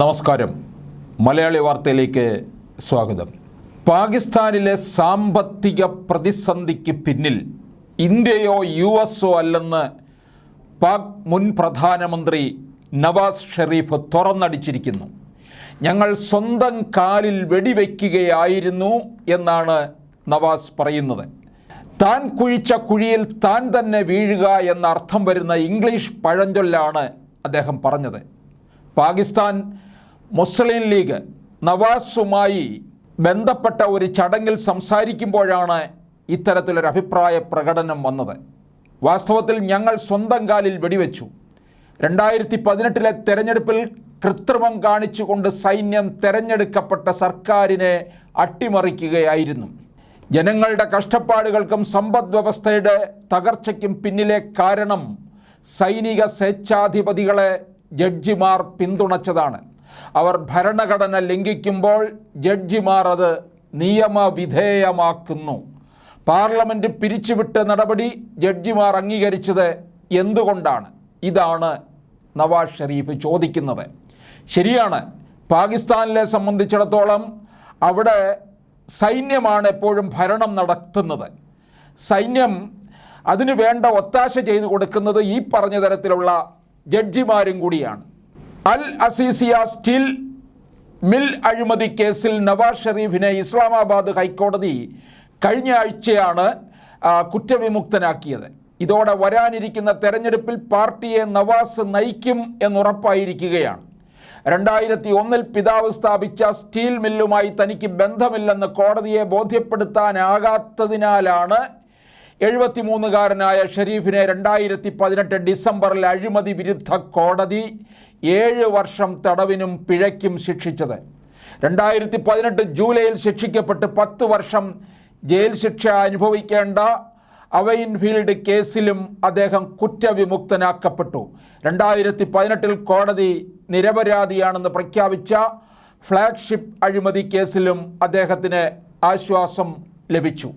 നമസ്കാരം. മലയാളി വാർത്തയിലേക്ക് സ്വാഗതം. പാകിസ്ഥാനിലെ സാമ്പത്തിക പ്രതിസന്ധിക്ക് പിന്നിൽ ഇന്ത്യയോ യു എസോ അല്ലെന്ന് പാക് മുൻ പ്രധാനമന്ത്രി നവാസ് ഷെരീഫ് തുറന്നടിച്ചിരിക്കുന്നു. ഞങ്ങൾ സ്വന്തം കാലിൽ വെടിവെക്കുകയായിരുന്നു എന്നാണ് നവാസ് പറയുന്നത്. താൻ കുഴിച്ച കുഴിയിൽ താൻ തന്നെ വീഴുക എന്നർത്ഥം വരുന്ന ഇംഗ്ലീഷ് പഴഞ്ചൊല്ലാണ് അദ്ദേഹം പറഞ്ഞത്. പാകിസ്ഥാൻ മുസ്ലിം ലീഗ് നവാസുമായി ബന്ധപ്പെട്ട ഒരു ചടങ്ങിൽ സംസാരിക്കുമ്പോഴാണ് ഇത്തരത്തിലൊരു അഭിപ്രായ പ്രകടനം വന്നത്. വാസ്തവത്തിൽ ഞങ്ങൾ സ്വന്തം കാലിൽ വെടിവെച്ചു. രണ്ടായിരത്തി പതിനെട്ടിലെ തെരഞ്ഞെടുപ്പിൽ കൃത്രിമം കാണിച്ചുകൊണ്ട് സൈന്യം തെരഞ്ഞെടുക്കപ്പെട്ട സർക്കാരിനെ അട്ടിമറിക്കുകയായിരുന്നു. ജനങ്ങളുടെ കഷ്ടപ്പാടുകൾക്കും സമ്പദ് വ്യവസ്ഥയുടെ തകർച്ചയ്ക്കും പിന്നിലെ കാരണം സൈനിക സ്വേച്ഛാധിപതികളെ ജഡ്ജിമാർ പിന്തുണച്ചതാണ്. അവർ ഭരണഘടന ലംഘിക്കുമ്പോൾ ജഡ്ജിമാർ അത് നിയമവിധേയമാക്കുന്നു. പാർലമെന്റ് പിരിച്ചുവിട്ട നടപടി ജഡ്ജിമാർ അംഗീകരിച്ചത് എന്തുകൊണ്ടാണ്? ഇതാണ് നവാസ് ഷെരീഫ് ചോദിക്കുന്നത്. ശരിയാണ് പാകിസ്ഥാനിലെ സംബന്ധിച്ചിടത്തോളം അവിടെ സൈന്യമാണ് എപ്പോഴും ഭരണം നടത്തുന്നത്. സൈന്യം അതിനു വേണ്ട ഒത്താശ ചെയ്തു കൊടുക്കുന്നത് ഈ പറഞ്ഞ തരത്തിലുള്ള ജഡ്ജിമാരും കൂടിയാണ്. അൽ അസീസിയ സ്റ്റീൽ മിൽ അഴിമതി കേസിൽ നവാസ് ഷെരീഫിനെ ഇസ്ലാമാബാദ് ഹൈക്കോടതി കഴിഞ്ഞ ആഴ്ചയാണ് കുറ്റവിമുക്തനാക്കിയത്. ഇതോടെ വരാനിരിക്കുന്ന തെരഞ്ഞെടുപ്പിൽ പാർട്ടിയെ നവാസ് നയിക്കും എന്നുറപ്പായിരിക്കുകയാണ്. രണ്ടായിരത്തി ഒന്നിൽ പിതാവ് സ്ഥാപിച്ച സ്റ്റീൽ മില്ലുമായി തനിക്ക് ബന്ധമില്ലെന്ന് കോടതിയെ ബോധ്യപ്പെടുത്താനാകാത്തതിനാലാണ് എഴുപത്തിമൂന്നുകാരനായ ഷെരീഫിനെ രണ്ടായിരത്തി പതിനെട്ട് ഡിസംബറിൽ അഴിമതി വിരുദ്ധ കോടതി ഏഴ് വർഷം തടവിനും പിഴയ്ക്കും ശിക്ഷിച്ചത്. രണ്ടായിരത്തി പതിനെട്ട് ജൂലൈയിൽ ശിക്ഷിക്കപ്പെട്ട് പത്ത് വർഷം ജയിൽ ശിക്ഷ അനുഭവിക്കേണ്ട അവയിൻഫീൽഡ് കേസിലും അദ്ദേഹം കുറ്റവിമുക്തനാക്കപ്പെട്ടു. രണ്ടായിരത്തി പതിനെട്ടിൽ കോടതി നിരപരാധിയാണെന്ന് പ്രഖ്യാപിച്ച ഫ്ളാഗ്ഷിപ്പ് അഴിമതി കേസിലും അദ്ദേഹത്തിന് ആശ്വാസം ലഭിച്ചു.